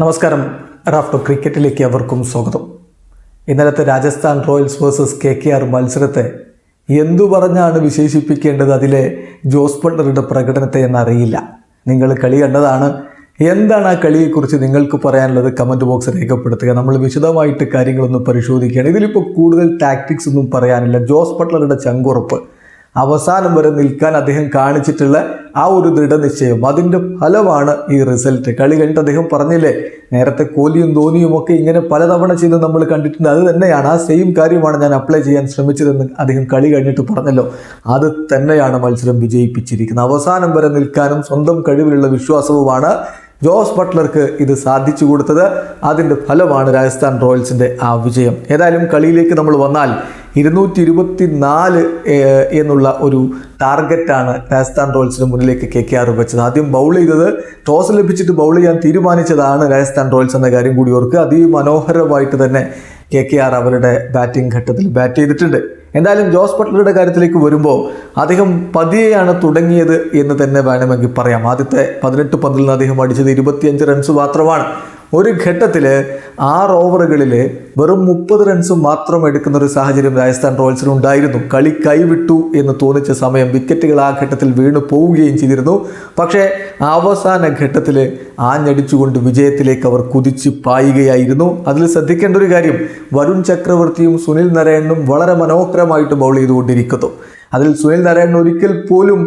നമസ്കാരം. റാഫ്റ്റോ ക്രിക്കറ്റിലേക്ക് അവർക്കും സ്വാഗതം. ഇന്നലത്തെ Rajasthan Royals versus K K R മത്സരത്തെ എന്തു പറഞ്ഞാണ് വിശേഷിപ്പിക്കേണ്ടത് അതിലെ ജോസ് ബട്ട്ലറുടെ പ്രകടനത്തെ എന്നറിയില്ല. നിങ്ങൾ കളി കണ്ടതാണ്. എന്താണ് ആ കളിയെക്കുറിച്ച് നിങ്ങൾക്ക് പറയാനുള്ളത് കമന്റ് ബോക്സ് രേഖപ്പെടുത്തുക. നമ്മൾ വിശദമായിട്ട് കാര്യങ്ങളൊന്ന് പരിശോധിക്കുകയാണ്. ഇതിലിപ്പോൾ കൂടുതൽ ടാക്ടിക്സ് ഒന്നും പറയാനില്ല. ജോസ് ബട്ട്ലറുടെ ചങ്കുറപ്പ്. അവസാനം വരെ നിൽക്കാൻ അദ്ദേഹം കാണിച്ചിട്ടുള്ള ആ ഒരു ദൃഢനിശ്ചയം. അതിന്റെ ഫലമാണ് ഈ റിസൾട്ട് കളി കഴിഞ്ഞിട്ട് അദ്ദേഹം പറഞ്ഞില്ലേ നേരത്തെ കോലിയും ധോനിയും ഒക്കെ ഇങ്ങനെ പലതവണ ചെയ്ത് നമ്മൾ കണ്ടിട്ടുണ്ട്. അത് തന്നെയാണ്. ആ സെയിം കാര്യമാണ് ഞാൻ അപ്ലൈ ചെയ്യാൻ ശ്രമിച്ചതെന്ന് അദ്ദേഹം കളി കഴിഞ്ഞിട്ട് പറഞ്ഞല്ലോ. അത് തന്നെയാണ് മത്സരം വിജയിപ്പിച്ചിരിക്കുന്നത്. അവസാനം വരെ നിൽക്കാനും സ്വന്തം കഴിവിലുള്ള വിശ്വാസവുമാണ് ജോസ് ബട്ട്ലർക്ക് ഇത് സാധിച്ചു കൊടുത്തത്. അതിന്റെ ഫലമാണ് രാജസ്ഥാൻ റോയൽസിന്റെ ആ വിജയം. ഏതായാലും കളിയിലേക്ക് നമ്മൾ വന്നാൽ ഇരുന്നൂറ്റി ഇരുപത്തി നാല് എന്നുള്ള ഒരു ടാർഗറ്റാണ് രാജസ്ഥാൻ റോയൽസിന് മുന്നിലേക്ക് കെ കെ ആർ വെച്ചത്. ആദ്യം ബൗൾ ചെയ്തത് ടോസ് ലഭിച്ചിട്ട് ബൗൾ ചെയ്യാൻ തീരുമാനിച്ചതാണ് രാജസ്ഥാൻ റോയൽസ് എന്ന കാര്യം കൂടി ഓർക്കുക. അതിമനോഹരമായിട്ട് തന്നെ കെ കെ ആർ അവരുടെ ബാറ്റിംഗ് ഘട്ടത്തിൽ ബാറ്റ് ചെയ്തിട്ടുണ്ട്. എന്തായാലും ജോസ് ബട്ട്ലറുടെ കാര്യത്തിലേക്ക് വരുമ്പോൾ അദ്ദേഹം പതിയെയാണ് തുടങ്ങിയത് എന്ന് തന്നെ വേണമെങ്കിൽ പറയാം. ആദ്യത്തെ പതിനെട്ട് പന്തിൽ നിന്ന് അദ്ദേഹം അടിച്ചത് ഇരുപത്തിയഞ്ച് റൺസ് മാത്രമാണ്. ഒരു ഘട്ടത്തിൽ ആറ് ഓവറുകളിൽ വെറും മുപ്പത് റൺസ് മാത്രം എടുക്കുന്ന ഒരു സാഹചര്യം രാജസ്ഥാൻ റോയൽസിനുണ്ടായിരുന്നു കളി കൈവിട്ടു എന്ന് തോന്നിച്ച സമയം വിക്കറ്റുകൾ ആ ഘട്ടത്തിൽ വീണു പോവുകയും ചെയ്തിരുന്നു. പക്ഷേ അവസാന ഘട്ടത്തിൽ ആഞ്ഞടിച്ചുകൊണ്ട് വിജയത്തിലേക്ക് അവർ കുതിച്ച് പായുകയായിരുന്നു. അതിൽ ശ്രദ്ധിക്കേണ്ട ഒരു കാര്യം വരുൺ ചക്രവർത്തിയും സുനിൽ നരയണനും വളരെ മനോഹരമായിട്ട് ബൗൾ ചെയ്തുകൊണ്ടിരിക്കുന്നു. അതിൽ സുനിൽ നാരായണൻ ഒരിക്കൽ പോലും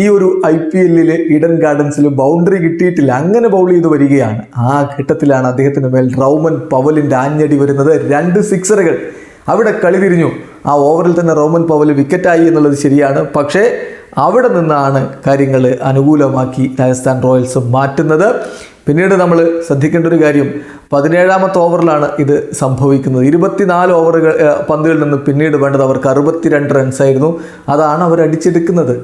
ഈ ഒരു ഐ പി എല്ലിലെ ഇഡൻ ഗാർഡൻസിൽ ബൗണ്ടറി കിട്ടിയിട്ടില്ല. അങ്ങനെ ബൗൾ ചെയ്ത് വരികയാണ്. ആ ഘട്ടത്തിലാണ് അദ്ദേഹത്തിന് മേൽ റൗമൻ പവലിന്റെ ആഞ്ഞടി വരുന്നത്. രണ്ട് സിക്സറുകൾ അവിടെ കളി തിരിഞ്ഞു. ആ ഓവറിൽ തന്നെ റോമൻ പവൽ വിക്കറ്റായി എന്നുള്ളത് ശരിയാണ്. പക്ഷേ അവിടെ നിന്നാണ് കാര്യങ്ങൾ അനുകൂലമാക്കി രാജസ്ഥാൻ റോയൽസ് മാറ്റുന്നത്. പിന്നീട് നമ്മൾ ശ്രദ്ധിക്കേണ്ട ഒരു കാര്യം പതിനേഴാമത്തെ ഓവറിലാണ് ഇത് സംഭവിക്കുന്നത്. ഇരുപത്തിനാല് ഓവറുകൾ പന്തിൽ നിന്ന് പിന്നീട് വേണ്ടത് അവർക്ക് അറുപത്തിരണ്ട് റൺസായിരുന്നു അതാണ് അവർ അടിച്ചെടുക്കുന്നത്.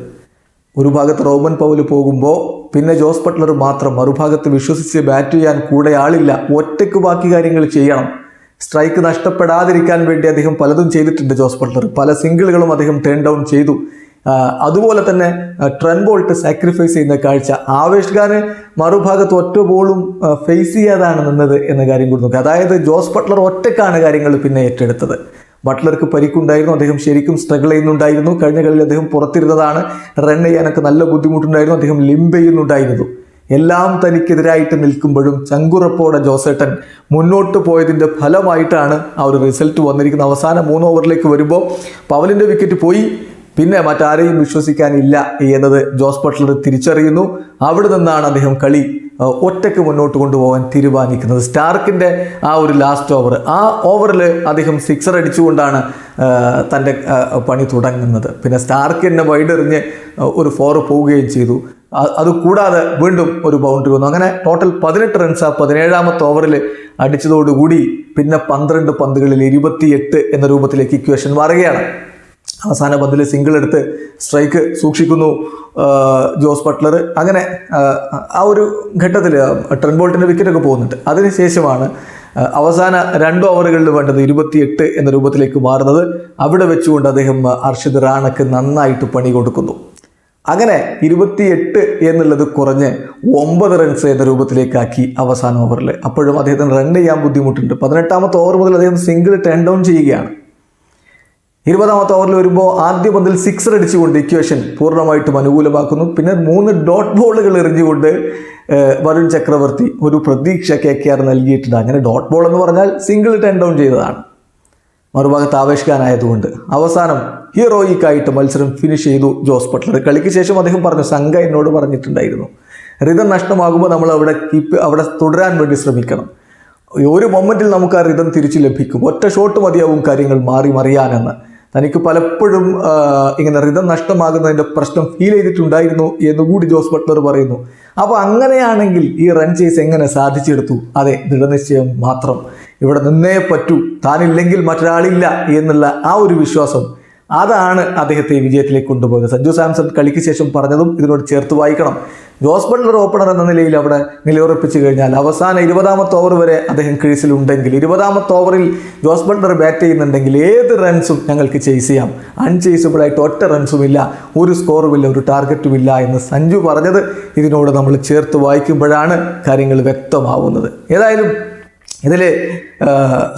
ഒരു ഭാഗത്ത് റോമൻ പൗൽ പോകുമ്പോൾ പിന്നെ ജോസ് ബട്ട്ലർ മാത്രം മറുഭാഗത്ത് വിശ്വസിച്ച് ബാറ്റ് ചെയ്യാൻ കൂടെ ആളില്ല. ഒറ്റയ്ക്ക് ബാക്കി കാര്യങ്ങൾ ചെയ്യണം. സ്ട്രൈക്ക് നഷ്ടപ്പെടാതിരിക്കാൻ വേണ്ടി അദ്ദേഹം പലതും ചെയ്തിട്ടുണ്ട് ജോസ് ബട്ട്ലർ. പല സിംഗിളുകളും അദ്ദേഹം ടേൺ ഡൗൺ ചെയ്തു. അതുപോലെ തന്നെ ട്രെൻബോൾട്ട് ട്രെൻ ബോൾട്ട് സാക്രിഫൈസ് ചെയ്യുന്ന കാഴ്ച. ആവേഷ്കാരെ മറുഭാഗത്ത് ഒറ്റ ബോളും ഫേസ് ചെയ്യാതാണ് നിന്നത് എന്ന കാര്യം കൂടി നോക്കുക അതായത് ജോസ് ബട്ട്ലർ ഒറ്റക്കാണ് കാര്യങ്ങൾ പിന്നെ ഏറ്റെടുത്തത്. ബട്ട്ലർക്ക് പരിക്കുണ്ടായിരുന്നു അദ്ദേഹം ശരിക്കും സ്ട്രഗിൾ ചെയ്യുന്നുണ്ടായിരുന്നു. കഴിഞ്ഞ കളിയിൽ അദ്ദേഹം പുറത്തിരുന്നതാണ് റൺ ചെയ്യാനൊക്കെ നല്ല ബുദ്ധിമുട്ടുണ്ടായിരുന്നു അദ്ദേഹം ലിംബ് ചെയ്യുന്നുണ്ടായിരുന്നു. എല്ലാം തനിക്കെതിരായിട്ട് നിൽക്കുമ്പോഴും ചങ്കുറപ്പോടെ ജോസേട്ടൻ മുന്നോട്ട് പോയതിന്റെ ഫലമായിട്ടാണ് ആ ഒരു റിസൾട്ട് വന്നിരിക്കുന്നത്. അവസാന മൂന്ന് ഓവറിലേക്ക് വരുമ്പോൾ പവലിന്റെ വിക്കറ്റ് പോയി. പിന്നെ മറ്റാരെയും വിശ്വസിക്കാനില്ല എന്നത് ജോസ് ബട്ട്ലർ തിരിച്ചറിയുന്നു. അവിടെ നിന്നാണ് അദ്ദേഹം കളി ഒറ്റയ്ക്ക് മുന്നോട്ട് കൊണ്ടുപോകാൻ തീരുമാനിക്കുന്നത്. സ്റ്റാർക്കിന്റെ ആ ഒരു ലാസ്റ്റ് ഓവർ ആ ഓവറിൽ അദ്ദേഹം സിക്സർ അടിച്ചുകൊണ്ടാണ് തന്റെ പണി തുടങ്ങുന്നത്. പിന്നെ സ്റ്റാർക്ക് എന്നെ വൈഡെറിഞ്ഞ് ഒരു ഫോർ പോവുകയും ചെയ്തു. അതുകൂടാതെ അത് കൂടാതെ വീണ്ടും ഒരു ബൗണ്ടറി വന്നു. അങ്ങനെ ടോട്ടൽ പതിനെട്ട് റൺസ് ആ പതിനേഴാമത്തെ ഓവറിൽ അടിച്ചതോടുകൂടി പിന്നെ പന്ത്രണ്ട് പന്തുകളിൽ ഇരുപത്തിയെട്ട് എന്ന രൂപത്തിലേക്ക് ഇക്വേഷൻ മാറുകയാണ്. അവസാന പന്തിൽ സിംഗിൾ എടുത്ത് സ്ട്രൈക്ക് സൂക്ഷിക്കുന്നു ജോസ് ബട്ട്ലർ. അങ്ങനെ ആ, ഒരു ഘട്ടത്തിൽ ട്രെൻ ബോൾട്ടിന്റെ വിക്കറ്റൊക്കെ പോകുന്നുണ്ട്. അതിനുശേഷമാണ് അവസാന രണ്ട് ഓവറുകളിൽ വേണ്ടത് ഇരുപത്തിയെട്ട് എന്ന രൂപത്തിലേക്ക് മാറുന്നത്. അവിടെ വെച്ചുകൊണ്ട് അദ്ദേഹം അർഷിദ് റാണക്ക് നന്നായിട്ട് പണി കൊടുക്കുന്നു. അങ്ങനെ ഇരുപത്തിയെട്ട് എന്നുള്ളത് കുറഞ്ഞ് ഒമ്പത് റൺസ് എന്ന രൂപത്തിലേക്കാക്കി അവസാന ഓവറിൽ അപ്പോഴും അദ്ദേഹത്തിന് റൺ ചെയ്യാൻ ബുദ്ധിമുട്ടുണ്ട്. പതിനെട്ടാമത്തെ ഓവർ മുതൽ അദ്ദേഹം സിംഗിൾ ടേൺ ഡൗൺ ചെയ്യുകയാണ്. ഇരുപതാമത്തെ ഓവറിൽ വരുമ്പോൾ ആദ്യ പന്തിൽ സിക്സർ അടിച്ചുകൊണ്ട് ഇക്വേഷൻ പൂർണമായിട്ടും അനുകൂലമാക്കുന്നു. പിന്നെ മൂന്ന് ഡോട്ട് ബോളുകൾ എറിഞ്ഞുകൊണ്ട് വരുൺ ചക്രവർത്തി ഒരു പ്രതീക്ഷ കെ കെ ആർ നൽകിയിട്ടുണ്ട്. അങ്ങനെ ഡോട്ട് ബോൾ എന്ന് പറഞ്ഞാൽ സിംഗിൾ ടെൻ ഡൗൺ ചെയ്തതാണ്. മറുഭാഗത്ത് ആവേശിക്കാനായതുകൊണ്ട് അവസാനം ഹീറോയിക്കായിട്ട് മത്സരം ഫിനിഷ് ചെയ്തു ജോസ് ബട്ട്ലർ. കളിക്ക് ശേഷം അദ്ദേഹം പറഞ്ഞു സംഘ എന്നോട് പറഞ്ഞിട്ടുണ്ടായിരുന്നു. റിതം നഷ്ടമാകുമ്പോൾ നമ്മൾ അവിടെ കീപ്പ് അവിടെ തുടരാൻ വേണ്ടി ശ്രമിക്കണം. ഒരു മൊമെന്റിൽ നമുക്ക് ആ റിതം തിരിച്ചു ലഭിക്കും. ഒറ്റ ഷോട്ട് മതിയാവും കാര്യങ്ങൾ മാറി മറിയാനെന്ന്. തനിക്ക് പലപ്പോഴും ഇങ്ങനെ റിതം നഷ്ടമാകുന്നതിന്റെ പ്രശ്നം ഫീൽ ചെയ്തിട്ടുണ്ടായിരുന്നു എന്നുകൂടി ജോസ് ബട്ട്ലർ പറയുന്നു. അപ്പോൾ അങ്ങനെയാണെങ്കിൽ ഈ റൺ ചേസ് എങ്ങനെ സാധിച്ചെടുത്തു? അതെ ദൃഢനിശ്ചയം മാത്രം. ഇവിടെ നിന്നേ പറ്റൂ. താനില്ലെങ്കിൽ മറ്റൊരാളില്ല എന്നുള്ള ആ ഒരു വിശ്വാസം അതാണ് അദ്ദേഹത്തെ വിജയത്തിലേക്ക് കൊണ്ടുപോയത്. സഞ്ജു സാംസൺ കളിക്ക് ശേഷം പറഞ്ഞതും ഇതിനോട് ചേർത്ത് വായിക്കണം. ജോസ് ബട്ട്ലർ ഓപ്പണർ എന്ന നിലയിൽ അവിടെ നിലയുറപ്പിച്ചു കഴിഞ്ഞാൽ അവസാന ഇരുപതാമത്തെ ഓവർ വരെ അദ്ദേഹം ക്രീസിലുണ്ടെങ്കിൽ ഇരുപതാമത്തെ ഓവറിൽ ജോസ് ബട്ട്ലർ ബാറ്റ് ചെയ്യുന്നുണ്ടെങ്കിൽ ഏത് റൺസും ഞങ്ങൾക്ക് ചേസ് ചെയ്യാം. അൺചേസബിൾ ആയിട്ട് ഒറ്റ റൺസും ഇല്ല ഒരു സ്കോറും ഇല്ല ഒരു ടാർഗറ്റും ഇല്ല എന്ന് സഞ്ജു പറഞ്ഞത് ഇതിനോട് നമ്മൾ ചേർത്ത് വായിക്കുമ്പോഴാണ് കാര്യങ്ങൾ വ്യക്തമാവുന്നത്. ഏതായാലും ഇതിൽ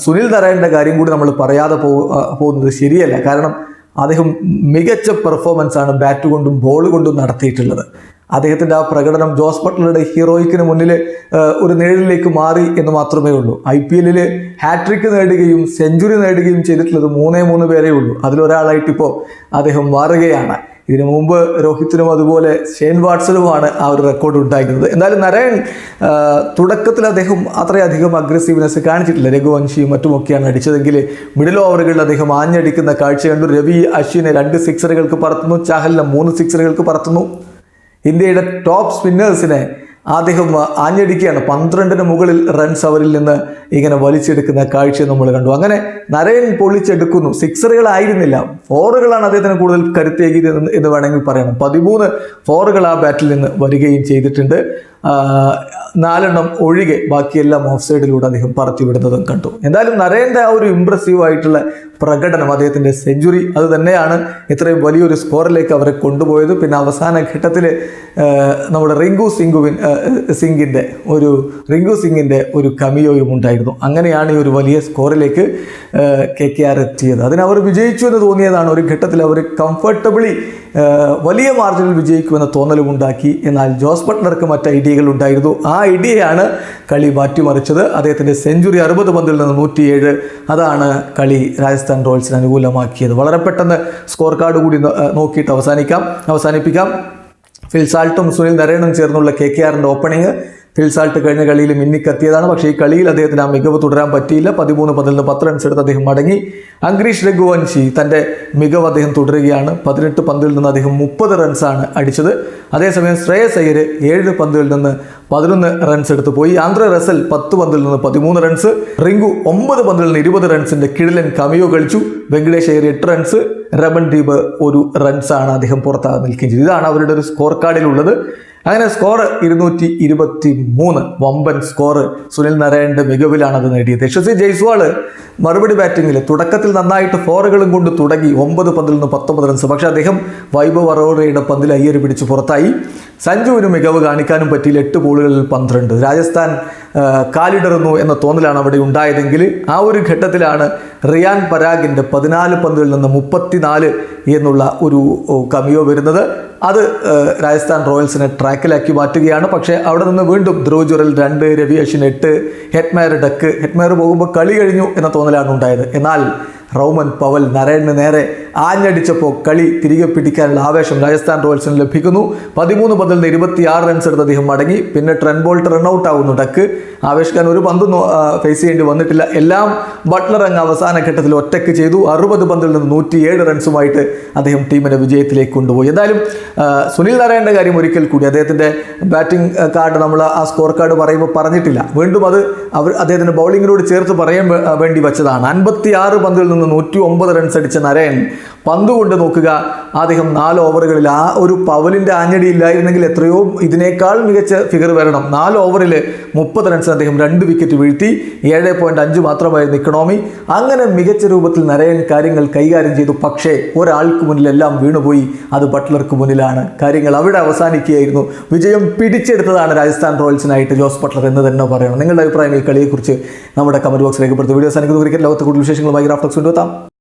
സുനിൽ നാരായണന്റെ കാര്യം കൂടി നമ്മൾ പറയാതെ പോകുന്നത് ശരിയല്ല. കാരണം അദ്ദേഹം മികച്ച പെർഫോമൻസ് ആണ് ബാറ്റ് കൊണ്ടും ബോൾ കൊണ്ടും നടത്തിയിട്ടുള്ളത്. അദ്ദേഹത്തിന്റെ ആ പ്രകടനം ജോസ് ബട്ട്ലറുടെ ഹീറോയ്ക്കിന് മുന്നിൽ ഒരു നേഴിലേക്ക് മാറി എന്ന് മാത്രമേ ഉള്ളൂ. ഐ പി എല്ലിൽ ഹാട്രിക്ക് നേടുകയും സെഞ്ചുറി നേടുകയും ചെയ്തിട്ടുള്ളത് മൂന്നേ മൂന്ന് പേരേ ഉള്ളൂ. അതിലൊരാളായിട്ടിപ്പോൾ അദ്ദേഹം മാറുകയാണ്. ഇതിനു മുമ്പ് രോഹിത്തിനും അതുപോലെ ഷെയ്ൻ വാട്സനുമാണ് ആ ഒരു റെക്കോർഡ് ഉണ്ടായിരുന്നത്. എന്നാലും നരയൻ തുടക്കത്തിൽ അദ്ദേഹം അത്രയധികം അഗ്രസീവ്നെസ് കാണിച്ചിട്ടില്ല. രഘുവംശിയും മറ്റുമൊക്കെയാണ് അടിച്ചതെങ്കിൽ മിഡിൽ ഓവറുകളിൽ അദ്ദേഹം ആഞ്ഞടിക്കുന്ന കാഴ്ച കണ്ടു. രവി അശ്വിനെ രണ്ട് സിക്സറുകൾക്ക് പറത്തുന്നു. ചാഹലിനെ മൂന്ന് സിക്സറുകൾക്ക് പറത്തുന്നു. ഇന്ത്യയുടെ ടോപ്പ് സ്പിന്നേഴ്സിനെ അദ്ദേഹം ആഞ്ഞടിക്കുകയാണ്. പന്ത്രണ്ടിന് മുകളിൽ റൺസ് അവരിൽ നിന്ന് ഇങ്ങനെ വലിച്ചെടുക്കുന്ന കാഴ്ച നമ്മൾ കണ്ടു. അങ്ങനെ നരയൻ പൊളിച്ചെടുക്കുന്നു സിക്സറുകളായിരുന്നില്ല. ഫോറുകളാണ് അദ്ദേഹത്തിന് കൂടുതൽ കരുത്തേകിയത് എന്ന് വേണമെങ്കിൽ പറയണം പതിമൂന്ന് ഫോറുകൾ ആ ബാറ്റിൽ നിന്ന് വരികയും ചെയ്തിട്ടുണ്ട്. നാലെണ്ണം ഒഴികെ ബാക്കിയെല്ലാം ഓഫ് സൈഡിലൂടെ അദ്ദേഹം പറത്തിവിടുന്നതും കണ്ടു. എന്തായാലും നരേന്റെ ആ ഒരു ഇമ്പ്രസീവ് ആയിട്ടുള്ള പ്രകടനം അദ്ദേഹത്തിന്റെ സെഞ്ചുറി അത് തന്നെയാണ് ഇത്രയും വലിയൊരു സ്കോറിലേക്ക് അവരെ കൊണ്ടുപോയത്. പിന്നെ അവസാന ഘട്ടത്തിൽ നമ്മുടെ റിങ്കു സിംഗുവിൻ സിംഗിന്റെ ഒരു റിങ്കു സിംഗിന്റെ ഒരു കമിയോയും ഉണ്ടായിരുന്നു. അങ്ങനെയാണ് ഈ ഒരു വലിയ സ്കോറിലേക്ക് കെ കെ ആർ എത്തിയത്. അതിനവർ വിജയിച്ചു എന്ന് തോന്നിയതാണ്. ഒരു ഘട്ടത്തിൽ അവർ കംഫർട്ടബിളി വലിയ മാർജിനിൽ വിജയിക്കുമെന്ന തോന്നലും ഉണ്ടാക്കി. എന്നാൽ ജോസ് ബട്ട്ലർക്ക് മറ്റ് ഐഡിയകൾ ഉണ്ടായിരുന്നു. ആ ഐഡിയയാണ് കളി മാറ്റിമറിച്ചത്. അദ്ദേഹത്തിന്റെ സെഞ്ചുറി അറുപത് പന്തിൽ നിന്ന് നൂറ്റിയേഴ്. അതാണ് കളി രാജസ്ഥാൻ റോയൽസിന് അനുകൂലമാക്കിയത്. വളരെ പെട്ടെന്ന് സ്കോർ കാർഡ് കൂടി നോക്കിയിട്ട് അവസാനിക്കാം. അവസാനിപ്പിക്കാം. ഫിൽസാൾട്ടും സുനിൽ നരേണും ചേർന്നുള്ള കെ കെ ആറിന്റെ ഓപ്പണിംഗ് ഫിൽസാൾട്ട് കഴിഞ്ഞ കളിയിൽ മിന്നിക്കത്തിയതാണ് പക്ഷേ ഈ കളിയിൽ അദ്ദേഹത്തിന് ആ മികവ് തുടരാൻ പറ്റിയില്ല. പതിമൂന്ന് പതിനൊന്ന് പത്ത് റൺസ് എടുത്ത് അദ്ദേഹം മടങ്ങി. അംഗ്രീഷ് രഘുവൻശി തന്റെ മികവ് അദ്ദേഹം തുടരുകയാണ്. പതിനെട്ട് പന്തിൽ നിന്ന് അദ്ദേഹം മുപ്പത് റൺസാണ് അടിച്ചത്. അതേസമയം ശ്രേയസ് അയ്യർ ഏഴ് പന്തുകളിൽ നിന്ന് പതിനൊന്ന് റൺസ് എടുത്ത് പോയി. ആന്ധ്ര റസൽ പത്ത് പന്തിൽ നിന്ന് പതിമൂന്ന് റൺസ് റിങ്കു ഒമ്പത് പന്തിൽ നിന്ന് ഇരുപത് റൺസിന്റെ കിടിലൻ കമിയോ കളിച്ചു. വെങ്കടേഷ് അയ്യർ എട്ട് റൺസ് രമൺ ദീപ് ഒരു റൺസാണ് അദ്ദേഹം പുറത്താകെ നിൽക്കുകയും ചെയ്തത് ഇതാണ് അവരുടെ ഒരു സ്കോർ കാർഡിലുള്ളത് അങ്ങനെ സ്കോർ ഇരുന്നൂറ്റി ഇരുപത്തി മൂന്ന് വമ്പൻ സ്കോർ സുനിൽ നാരായണന്റെ മികവിലാണ് അത് നേടിയത്. യശസ്വി ജയ്സ്വാൾ മറുപടി ബാറ്റിങ്ങിൽ തുടക്കത്തിൽ നന്നായിട്ട് ഫോറുകളും കൊണ്ട് തുടങ്ങി ഒമ്പത് പന്തിൽ നിന്ന് പത്തൊമ്പത് റൺസ് പക്ഷേ അദ്ദേഹം വൈഭവ് അറോറയുടെ പന്തിൽ അയ്യര് പിടിച്ച് പുറത്തായി. സഞ്ജുവിന് മികവ് കാണിക്കാനും പറ്റിയില്ല. എട്ട് ബോളുകളിൽ പന്ത്രണ്ട്. രാജസ്ഥാൻ കാലിടറുന്നു എന്ന തോന്നലാണ് അവിടെ ഉണ്ടായതെങ്കിൽ ആ ഒരു ഘട്ടത്തിലാണ് റിയാൻ പരാഗിന്റെ പതിനാല് പന്തുകളിൽ നിന്ന് മുപ്പത്തിനാല് എന്നുള്ള ഒരു കമിയോ വരുന്നത്. അത് രാജസ്ഥാൻ റോയൽസിനെ ട്രാക്കിലാക്കി മാറ്റുകയാണ്. പക്ഷേ അവിടെ നിന്ന് വീണ്ടും ധ്രുവ് ജുറൽ രണ്ട് രവി അശ്വിൻ എട്ട് ഹെറ്റ്മയർ ഡക്ക്. ഹെറ്റ്മയർ പോകുമ്പോൾ കളി കഴിഞ്ഞു എന്ന തോന്നലാണ് ഉണ്ടായത്. എന്നാൽ റൗമൻ പവൽ നരേണിന് നേരെ ആഞ്ഞടിച്ചപ്പോൾ കളി തിരികെ പിടിക്കാനുള്ള ആവേശം രാജസ്ഥാൻ റോയൽസിന് ലഭിക്കുന്നു. പതിമൂന്ന് പതിൽ നിന്ന് ഇരുപത്തിയാറ് റൺസ് എടുത്ത് അദ്ദേഹം മടങ്ങി. പിന്നെ ട്രെൻ ബോൾട്ട് റൺഔട്ട് ആവുന്നു. ഡക്ക് ആവേശ് ഒരു പന്ത് ഫേസ് ചെയ്യേണ്ടി വന്നിട്ടില്ല. എല്ലാം ബട്ട്ലർ അങ്ങ് അവസാന ഘട്ടത്തിൽ ഒറ്റയ്ക്ക് ചെയ്തു. അറുപത് പന്തിൽ നിന്ന് നൂറ്റിയേഴ് റൺസുമായിട്ട് അദ്ദേഹം ടീമിനെ വിജയത്തിലേക്ക് കൊണ്ടുപോയി. എന്തായാലും സുനിൽ നാരായണന്റെ കാര്യം ഒരിക്കൽ കൂടി. അദ്ദേഹത്തിന്റെ ബാറ്റിംഗ് കാർഡ് നമ്മൾ ആ സ്കോർ കാർഡ് പറയുമ്പോൾ പറഞ്ഞിട്ടില്ല. വീണ്ടും അത് അവർ അദ്ദേഹത്തിന്റെ ബൗളിങ്ങിനോട് ചേർത്ത് പറയാൻ വേണ്ടി വെച്ചതാണ്. അൻപത്തി ആറ് പന്തിൽ നിന്ന് നൂറ്റി ഒമ്പത് റൺസ് അടിച്ച നരയൻ പന്ത് കൊണ്ട് നോക്കുക. അദ്ദേഹം നാല് ഓവറുകളിൽ ആ ഒരു പവലിന്റെ ആഞ്ഞടി ഇല്ലായിരുന്നെങ്കിൽ എത്രയോ ഇതിനേക്കാൾ മികച്ച ഫിഗർ വരണം. നാല് ഓവറിൽ മുപ്പത് റൺസ് അദ്ദേഹം രണ്ട് വിക്കറ്റ് വീഴ്ത്തി. ഏഴ് പോയിന്റ് അഞ്ച് മാത്രമായിരുന്നു ഇക്കണോമി അങ്ങനെ മികച്ച രൂപത്തിൽ നരയൻ കാര്യങ്ങൾ കൈകാര്യം ചെയ്തു. പക്ഷേ ഒരാൾക്ക് മുന്നിലെല്ലാം വീണുപോയി. അത് ബട്ട്ലർക്ക് മുന്നിലാണ്. കാര്യങ്ങൾ അവിടെ അവസാനിക്കുകയായിരുന്നു. വിജയം പിടിച്ചെടുത്തതാണ് രാജസ്ഥാൻ റോയൽസിനായിട്ട് ജോസ് ബട്ട്ലർ എന്ന് തന്നെ പറയണം. നിങ്ങളുടെ അഭിപ്രായം ഈ കളിയെക്കുറിച്ച് നമ്മുടെ കമന്റ് ബോക്സ് രേഖപ്പെടുത്തും. വീഡിയോ സാധിക്കുന്ന ക്രിക്കറ്റ് ലോകത്ത് കൂടുതൽ വിശേഷങ്ങളുമായി ഗ്രാഫ്റ്റോക്സ് കൊണ്ടുവെത്താം.